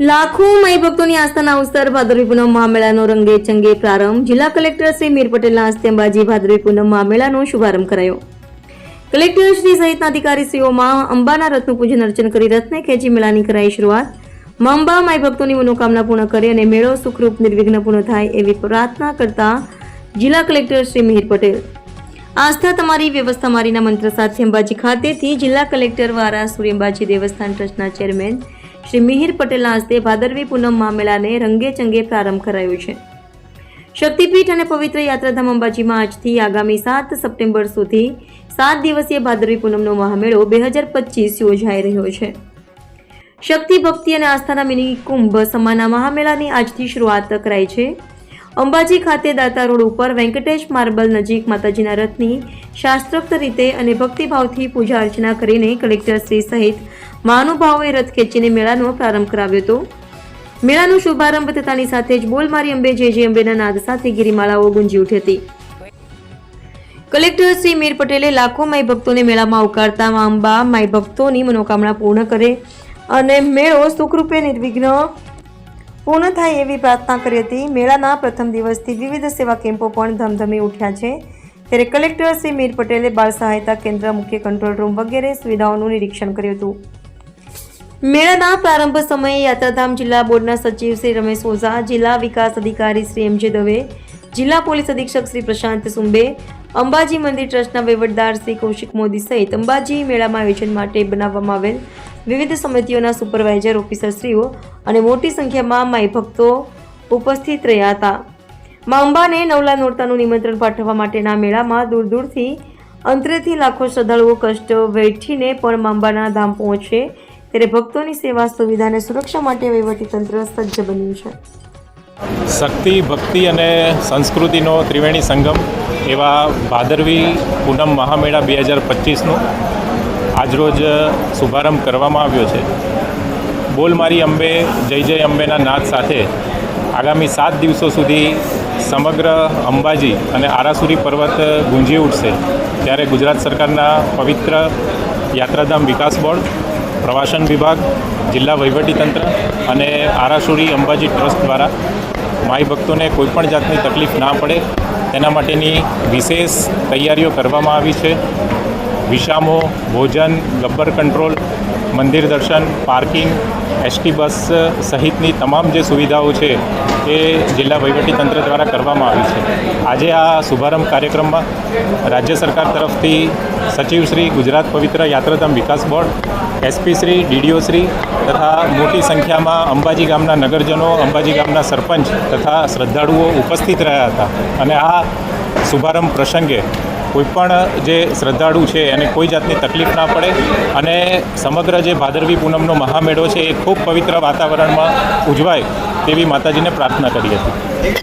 લાખો માઈ ભક્તોની આસ્થાના અવસર ભાદરવી પૂનમ મહામેળાનો રંગે ચંગે પ્રારંભ. જિલ્લા કલેક્ટર શ્રી મીર પટેલના હસ્તે અંબાજી ભાદરવી પૂનમ મહામેળાનો શુભારંભ કરાયો. કલેક્ટર શ્રી સહિતના અધિકારીશ્રીઓમાં અંબાના રથનું પૂજન અર્ચન કરી રથને ખેંચી મેળાની કરાઈ શરૂઆત. મા અંબા માઈ ભક્તોની મનોકામના પૂર્ણ કરે અને મેળો સુખરૂપ, નિર્વિઘ્ન પૂર્ણ થાય એવી પ્રાર્થના કરતા જિલ્લા કલેક્ટર શ્રી મિહિર પટેલ. આસ્થા તમારી, વ્યવસ્થા મારીના મંત્ર સાથે અંબાજી ખાતેથી જિલ્લા કલેક્ટર વારા સૂર્ય અંબાજી દેવસ્થાન ટ્રસ્ટના ચેરમેન શ્રી મિહિર પટેલના હસ્તે ભાદરવી પૂનમ મહામેળાને રંગે ચંગે પ્રારંભ કરાયો છે. શક્તિપીઠ અને પવિત્ર યાત્રાધામ અંબાજીમાં આજથી આગામી સાત સપ્ટેમ્બર સુધી સાત દિવસીય ભાદરવી પૂનમનો મહામેળો બે હજાર પચીસ યોજાઈ રહ્યો છે. શક્તિ, ભક્તિ અને આસ્થાના મિની કુંભ સમાના મહામેળાની આજથી શરૂઆત કરાઈ છે. અંબાજી ખાતે દાતા રોડ ઉપર વેંકટેશ માર્બલ નજીક માતાજીના રથની શાસ્ત્રોક્ત રીતે અને ભક્તિભાવથી પૂજા અર્ચના કરીને કલેક્ટર શ્રી સહિત મહાનુભાવોએ રથ ખેંચીને મેળાનો પ્રારંભ કરાવ્યો હતો. મેળાનો શુભારંભ થતાની સાથે જ બોલમારી અંબે જય જય અંબેના નાદ સાથે ગિરિમાળાઓ ગુંજી ઉઠી હતી. કલેક્ટર શ્રી મીર પટેલે લાખો માઈ ભક્તોને મેળામાં આવકારતા મા અંબા માઈ ભક્તોની મનોકામના પૂર્ણ કરે અને મેળો સુખરૂપે નિર્વિઘ્ન પૂર્ણ થાય એવી પ્રાર્થના કરી હતી. મેળાના પ્રથમ દિવસથી વિવિધ સેવા કેમ્પો પણ ધમધમી ઉઠ્યા છે. ત્યારે કલેક્ટર શ્રી મીર પટેલે બાળ સહાયતા કેન્દ્ર, મુખ્ય કંટ્રોલ રૂમ વગેરે સુવિધાઓનું નિરીક્ષણ કર્યું હતું. મેળાના પ્રારંભ સમયે યાત્રાધામ જિલ્લા બોર્ડના સચિવ શ્રી રમેશ ઓઝા, જિલ્લા વિકાસ અધિકારી શ્રી એમ જે દવે, જિલ્લા પોલીસ અધિક્ષક શ્રી પ્રશાંત સુંબે, અંબાજી મંદિર ટ્રસ્ટના વહીવટદાર શ્રી કૌશિક મોદી સહિત અંબાજી મેળામાં આયોજન માટે બનાવવામાં આવેલ વિવિધ સમિતિઓના સુપરવાઇઝર ઓફિસરશ્રીઓ અને મોટી સંખ્યામાં માઈ ભક્તો ઉપસ્થિત રહ્યા હતા. મા અંબાને નવલા નોરતાનું નિમંત્રણ પાઠવવા માટેના મેળામાં દૂર દૂરથી અંતરેથી લાખો શ્રદ્ધાળુઓ કષ્ટ વેઠીને પણ મા અંબાના ધામ પહોંચે ત્યારે ભક્તોની સેવા સુવિધા અને સુરક્ષા માટે વહીવટીતંત્ર સજ્જ બન્યું છે. શક્તિ, ભક્તિ અને સંસ્કૃતિનો ત્રિવેણી સંગમ એવા ભાદરવી પૂનમ મહામેળા બે હજાર પચીસનું આજરોજ શુભારંભ કરવામાં આવ્યો છે. બોલ મારી અંબે, જય જય અંબેના નાદ સાથે આગામી સાત દિવસો સુધી સમગ્ર અંબાજી અને આરાસુરી પર્વત ગુંજી ઉઠશે. ત્યારે ગુજરાત સરકારના પવિત્ર યાત્રાધામ વિકાસ બોર્ડ પ્રવાસન વિભાગ, જિલ્લા વહીવટીતંત્ર અને આરાસુરી અંબાજી ટ્રસ્ટ દ્વારા માઈ ભક્તોને કોઈપણ જાતની તકલીફ ના પડે, તેના માટેની વિશેષ તૈયારીઓ કરવામાં આવી છે. વિશામો, ભોજન, ગબ્બર કંટ્રોલ, મંદિર દર્શન, પાર્કિંગ એસટી બસ સહિતની તમામ જે સુવિધાઓ છે એ જિલ્લા વહીવટીતંત્ર દ્વારા કરવામાં આવી છે. આજે આ શુભારંભ કાર્યક્રમમાં રાજ્ય સરકાર તરફથી સચિવ શ્રી ગુજરાત પવિત્ર યાત્રાધામ વિકાસ board, SP Shri, DDO Shri તથા મોટી સંખ્યામાં અંબાજી ગામના નગરજનો, અંબાજી ગામના સરપંચ તથા શ્રદ્ધાળુઓ ઉપસ્થિત રહ્યા હતા. અને આ શુભારંભ પ્રસંગે કોઈપણ જે શ્રદ્ધાળુ છે એને કોઈ જાતની તકલીફ ના પડે અને સમગ્ર જે ભાદરવી પૂનમનો મહામેળો છે એ ખૂબ પવિત્ર વાતાવરણમાં ઉજવાય તેવી માતાજીને પ્રાર્થના કરી હતી